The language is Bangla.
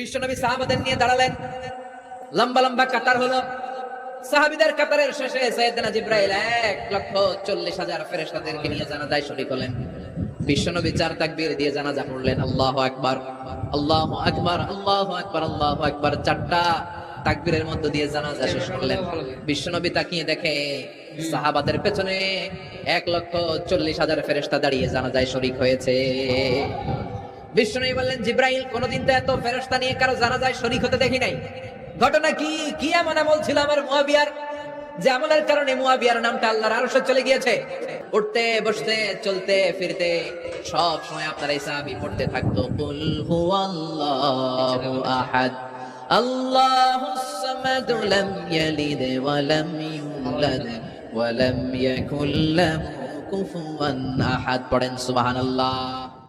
বিশ্বনবী সাহাবাদের নিয়ে দাঁড়ালেন। লম্বা লম্বা কাতার হলো। সাহাবিদের কাতারের শেষে সৈয়দনা জিব্রাইল এক লক্ষ চল্লিশ হাজার ফেরেশতাদেরকে নিয়ে জানাজায় শরীক হলেন। বিশ্বনবী চার তাকবীর দিয়ে জানাজা পড়লেন, আল্লাহু আকবার আল্লাহু আকবার আল্লাহু আকবার আল্লাহু আকবার। চারটা তাকবীরের মধ্য দিয়ে জানাজা শেষ করলেন। বিশ্বনবী তাকিয়ে দেখে সাহাবাদের পেছনে এক লক্ষ চল্লিশ হাজার ফেরেস্তা দাঁড়িয়ে জানাজায় শরীক হয়েছে। বিষ্ণু বললেন, জিব্রাইল, কোনদিন তো এত ফেরস্তা নিয়ে কারও জানাজায় শরীক হতে দেখি নাই। ঘটনা কি? কি এমন আমল ছিল আমার মুয়াবিয়ার? যে আমলের কারণে মুয়াবিয়ার নামটা আল্লাহর আরশে চলে গিয়েছে। উঠতে, বসতে, চলতে, ফিরতে, সব সময় আপনার এই সাহাবী পড়তে থাকতো। কুল হুয়াল্লাহু আহাদ। আল্লাহুস সামাদ লাম ইয়ালিদ ওয়া লাম ইউলাদ ওয়া লাম ইয়াকুল লাহু কুফুয়ান আহাদ। পড়েন সুবহানাল্লাহ।